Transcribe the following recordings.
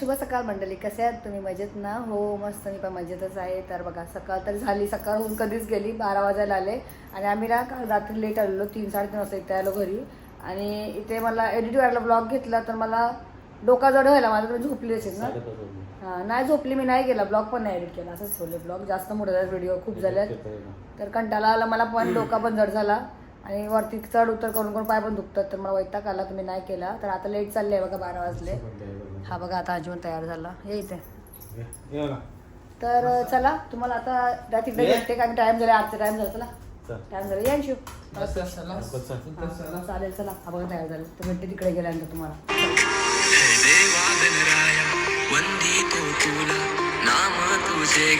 शुभ सकाळ मंडळी कसे आहात तुम्ही? मजेत ना? हो मस्त. मी पण मजेतच आहे. तर बघा सकाळ तर झाली. सकाळ होऊन कधीच गेली. बारा वाजायला आले. आणि आम्ही ना काल रात्री लेट आलेलो. तीन साडेतीन वाजता इथे आलो घरी. आणि इथे मला एडिट करायला ब्लॉग घेतला तर मला डोका जड व्हायला माझं तर झोपली असेल ना? हां नाही झोपली मी नाही गेला ब्लॉग पण नाही एडिट केला. असंच ठेवले ब्लॉग. जास्त मोठे झाले व्हिडिओ खूप झाले तर कंटाळा आला मला पण. डोका पण जड झाला. आणि वरती चढ उतर करून करून पाय पण दुखतात तर मला वैताग आला तुम्ही नाही केला. तर आता लेट चालले आहे बघा बारा वाजले. हा बघा आता अजून तयार झाला. ये इथे. तर चला तुम्हाला आता त्या तिकडे भेटते कारण टाइम झाला आजचा टाइम झाला. चला. टाइम झाला. या शिव चालेल चला. हा बघा तयार झालं. तर भेटते तिकडे गेल्यानंतर तुम्हाला. नाम तुझे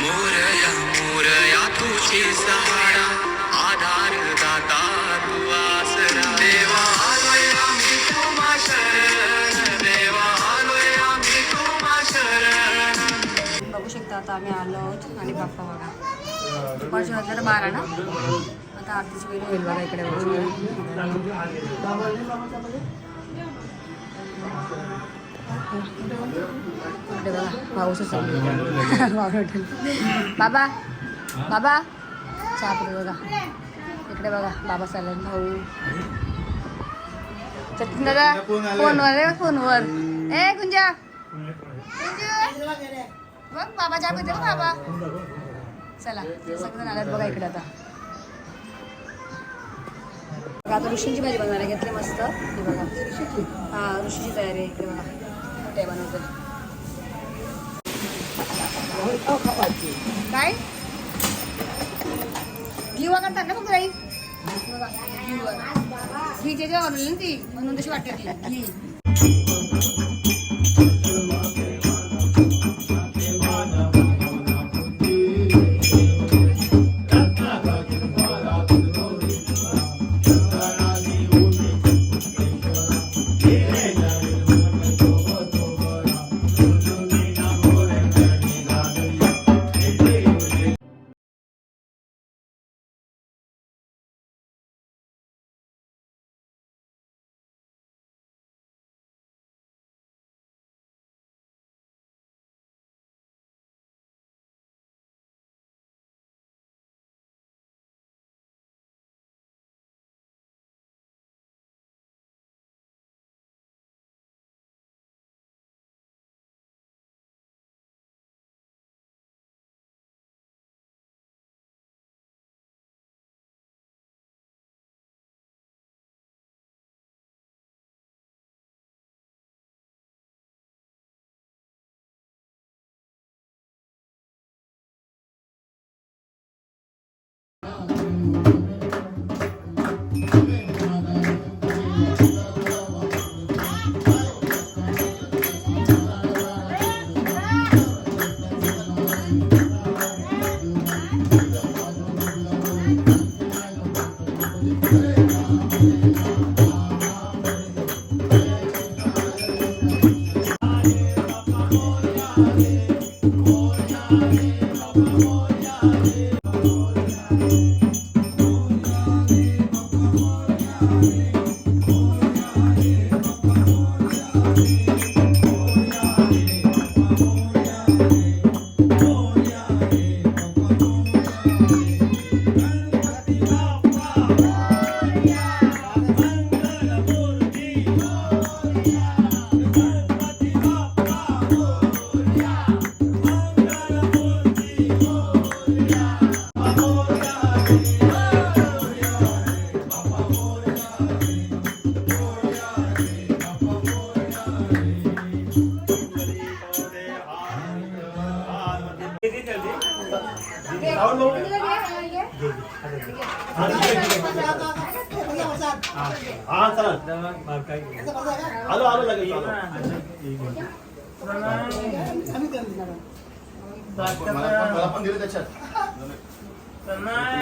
मोरया मोरया तुझे सहारा आधार दाता तू आसरा देवा आलोय आम्ही तुम्हा शरण देवा आलोय आम्ही तुम्हा शरण बघू शकता आता आम्ही आलो आहोत आणि बाप्पा बघा. वाजले बारा ना? आता आरतीची वेळ होईल बघा इकडे बघा पाऊसच. बाबा बाबा चहा पितो बघा. इकडे बघा बाबा चालले भाऊ. सचिन दादा फोनवर रे फोनवर? ए गुंजा गुंजू बघ बाबा पिते बघ बाबा. चला सगळं आल्यात बघा इकडे आता. आता ऋषींची भाजी बनवायला घेतली मस्त. हे बघा. हा ऋषीची तयारी आहे इकडे बघा. कुठे बनवते काय गिवा करतात ना फक्त आई ही जे घी त्याच्या बनवली ना ती म्हणून तशी वाटते ती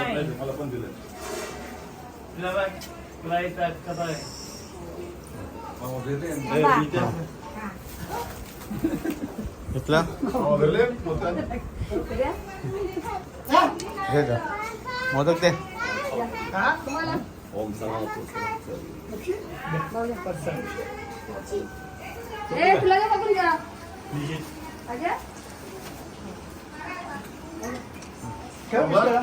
त्याच्यात मला पण दिलं घेतला घे जा. मोदक दे. ओम सर्व ए तुला काय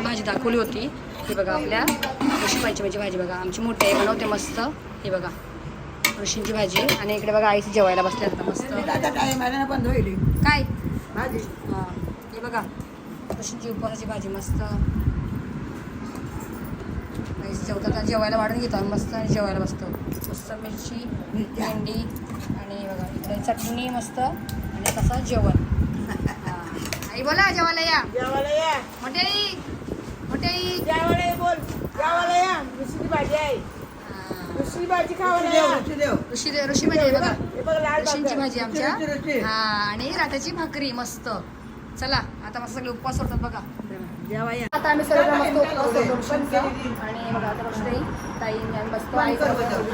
तुम्हाला भाजी दाखवली होती. ही बघा आपल्या ऋषीबाईची म्हणजे भाजी बघा. आमची मोठी आई बनवते मस्त. ही बघा. ऋषींची भाजी. आणि इकडे बघा आईची जेवायला बसले आता मस्त. काय हां. हे बघा. ऋषींची उपवासाची भाजी मस्त. आईची जेवतात. आणि जेवायला वाढून घेतो आम्ही मस्त. आणि जेवायला बसतो. मस्त मिरची भेंडी आणि बघा इकडे चटणी मस्त. आणि तसं जेवण. आई बोला जेवायला या. जेवायला या. मोठे बोल. या. दुसरी भाजी आहे. हां. दुसरी भाजी खावायला या. ऋषी ऋषी भाजी आहे बघा. हे ऋषींची भाकर. भाजी आमच्या. हा आणि राटाची भाकरी मस्त. चला आता मस्त सगळे उपवास होतात बघा. आता आम्ही सर्व मस्त उपवास होतो ऋषींचा आणि बघा आता मस्त आई ताई मी आम्ही बसतो. आई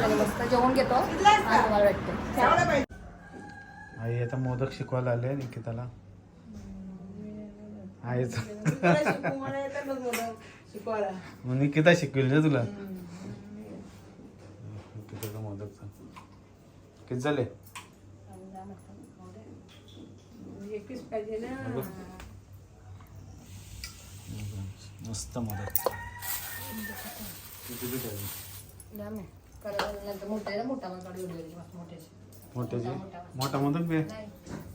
आणि मस्त जेवून घेतो. आणि तुम्हाला पाहिजे आई आता मोदक शिकवायला आले निकिताला. मुलं शिकवायला. मग निकिता शिकवेल ना तुला? निकिताचा मोदकचा किती झाले? एकवीस पाहिजे ना. मस्त मोदक. किती आहे मोठ्याचे. मोठ्याचे मोठा मोदक बे.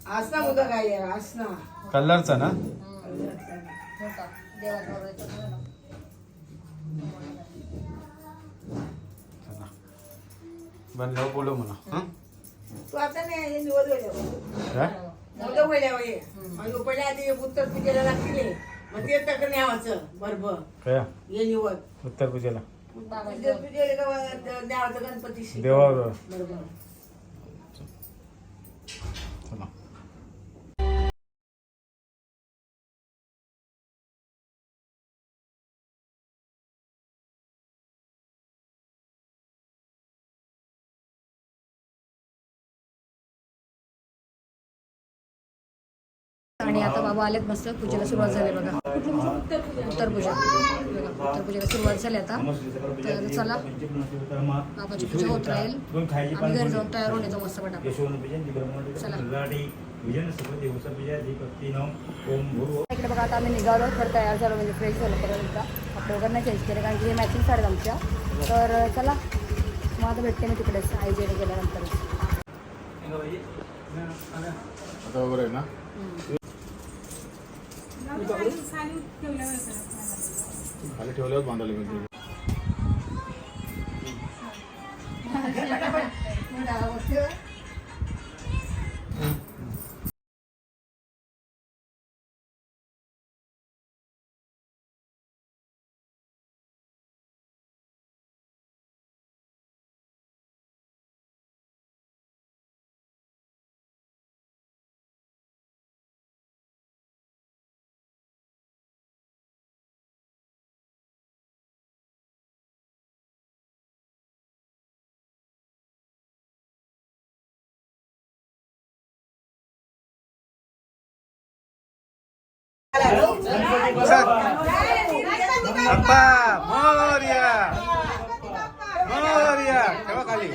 आसना काय आहे, आसना. कलरचा ना? चला बनल्यावर बोलव हं? तू आता नाही हे निवड काय आणि आधी उत्तर पूजेला लागतील मग ते तक न्यावाचं बरोबर. काय? ये निवड. उत्तर पूजेला बाबाची उत्तर पूजेला का न्यावाचं गणपती देवावर. बरोबर. चला. आणि आता बाबा आलेत मस्त पूजेला सुरुवात झाली बघा. उत्तर पूजा बघा उत्तर पूजेला सुरुवात झाली आता. तर चला बाबाची पूजा होत राहील. आम्ही घरी जाऊन तयार होऊन येतो मस्त पटापट. चला. इकडे बघा आता आम्ही निघालो. तर तयार झालो म्हणजे फ्रेश झालो परत एकदा. आपलं वगैरे नाही चेंज केलं कारण की हे मॅचिंग साड्या आमच्या. तर चला मग आता भेटते मी तिकडेच आई जेडे गेल्यानंतर खाली ठेवल्यावर बांधायला मिळते Thank. बाप्पा मोर्या. मोर्या. ठेवा खाली.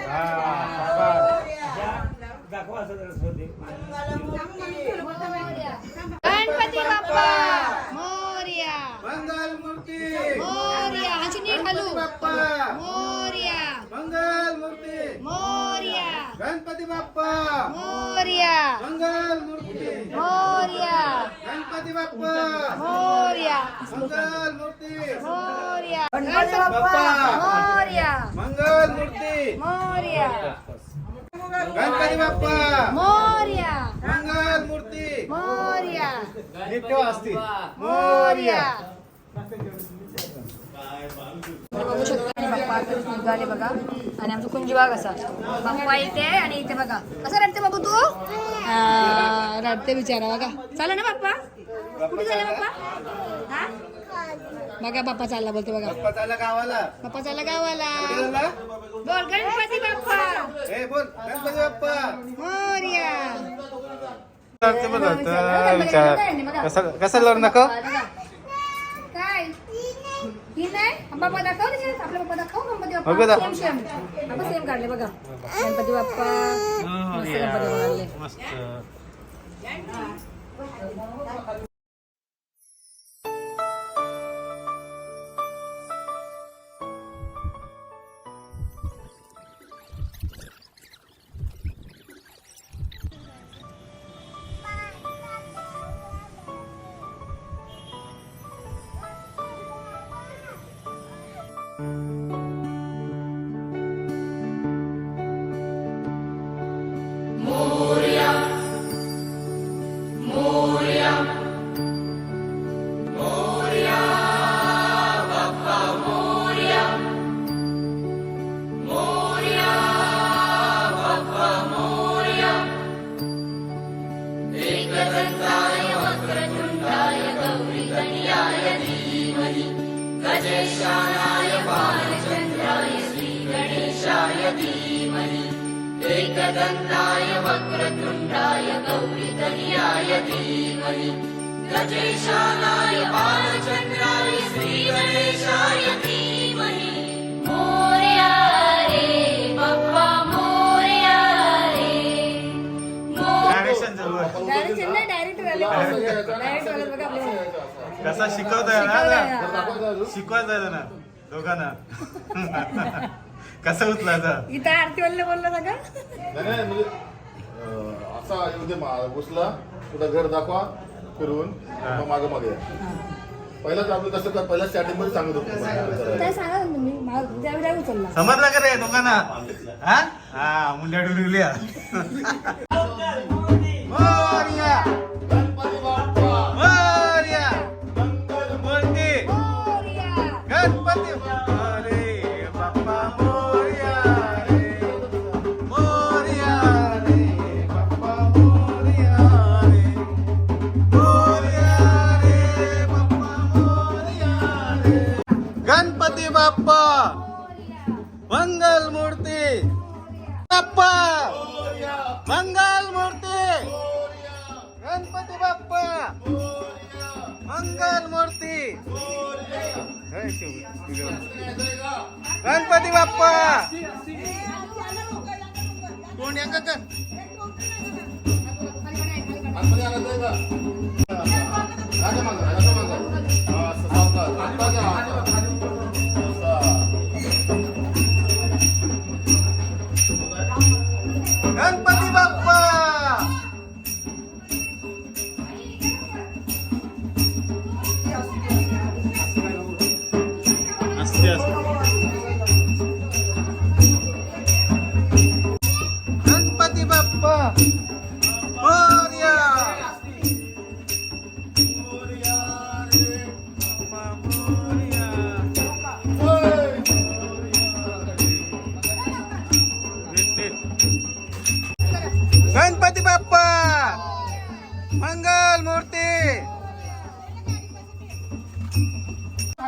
गणपती बाप्पा मोर्या. मंगल मूर्ती मोर्या. हाची नीट हलू. बाप्पा. मोर्या मंगल मूर्ती मोर्या गणपती बाप्पा मोर्या. मंगल मूर्ती. मोर्या. गणपती बाप्पा. मोर्या. मंगल मूर्ती. मोर्या. गणपती बाप्पा. मोर्या. मंगल मूर्ती. मोर्या. गणपती बाप्पा. मोर्या. मंगल मूर्ती. मोर्या. ठेवा असती मोर्या. बघू शकता. आताच निघाले बघा. आणि आमचा कुंजीबाग असा. बाप्पा इथे आणि इथे बघा. कसं रडते बाबू तू? हा, रडते बिचारा बघा. चाला ना बाप्पा? कुठे झाला बाप्पा? हा? बघा बाप्पा चालला बोलते बघा. बाप्पा चालला गावाला. बाप्पा चालला गावाला. कुठे चालला? बोल गणपती बाप्पा. ए बोल गणपती बाप्पा. मोर्या. कसं कसं लढ नको. काय? ही नाही बाप्पा दाखव ना शेत. आपला बाप्पा दाखव गणपती बघू बाप्पा दा. सेम सेम बाप्पा सेम काढले बघा गणपती बाप्पा मस्त गणपती काढले मस्त मोरया रे बाप्पा मोरया रे डायरेक्शन चालू आहे डायरेक्ट चेन्नई डायरेक्ट आले डायरेक्ट आले बघा आपले. कसा शिकवताय ना. शिकवायचं ना? दोघांना. कसं उचलायचं इथं आरती वल्ले बोललं ना का? नाही नाही, म्हणजे अं, असा येऊ दे मा- घुसला कुठं घर दाखवा फिरून मग मागं मागे या. पहिलाच आपलं कसं कर पहिल्या स्टार्टिंगमध्ये सांगत होतो काय सांगा ना तुम्ही मला त्यावेळी उचलला. समजलं का रे दोघांना? हा? हा मुंड्या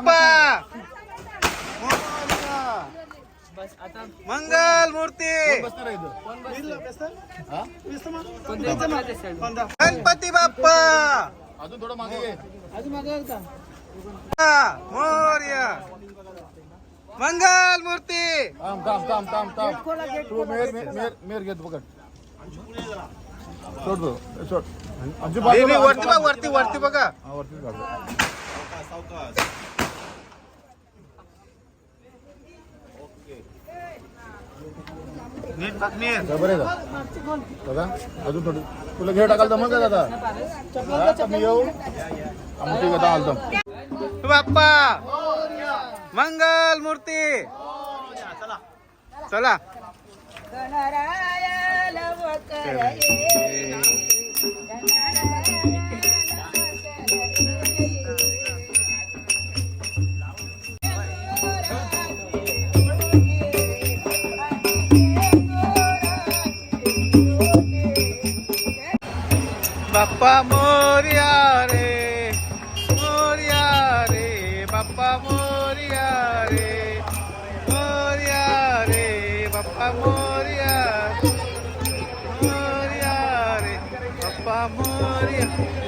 बाप्पा. मंगल मूर्ती. हा? गणपती बाप्पा अजून थोडं मागे घे मोर्या मंगल मूर्ती थांब थांब थांब थांब थांब तू मेर मेर मेर मेर घेत पकड सोड सोड वरती बघा वरती वरती बघा हा, वरतीच काढू. नीट बघ नीट काय बरं आहे. का? दादा अजून थोडी. तुला घे टाकाल जमल का दादा? हा, तर मी येऊ. आम्ही ठीक आहे आलतो. बाप्पा! मंगल मूर्ती! चला. बाप्पा मोरिया रे मोरिया रे बाप्पा मोरिया रे मोरिया रे बाप्पा मोरिया मोरिया रे बाप्पा मोरिया.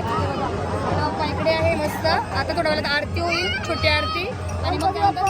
आता आहे मस्त. आता थोड्या वेळात आरती होईल छोटी आरती. आणि मग त्यानंतर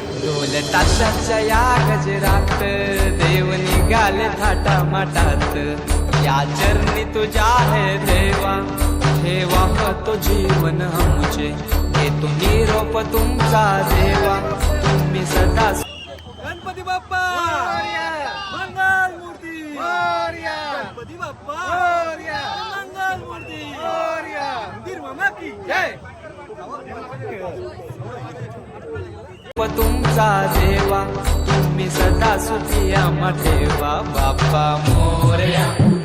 ढोल ताशाच्या या गजरात देव निघाले थाटा माटात या चरणी तुझ्या आहे देवा ठेवा हो तो जीवन आमचे? हे तुम्ही रोप तुमचा देवा तुम्ही सदा गणपती बाप्पा! मंगल मूर्ती! गणपती बाप्पा! मंगल मूर्ती! वीर मामा की! जय! व तुमचा देवा तुम्ही सदा सुखी आम ठेवा. बाप्पा मोरया.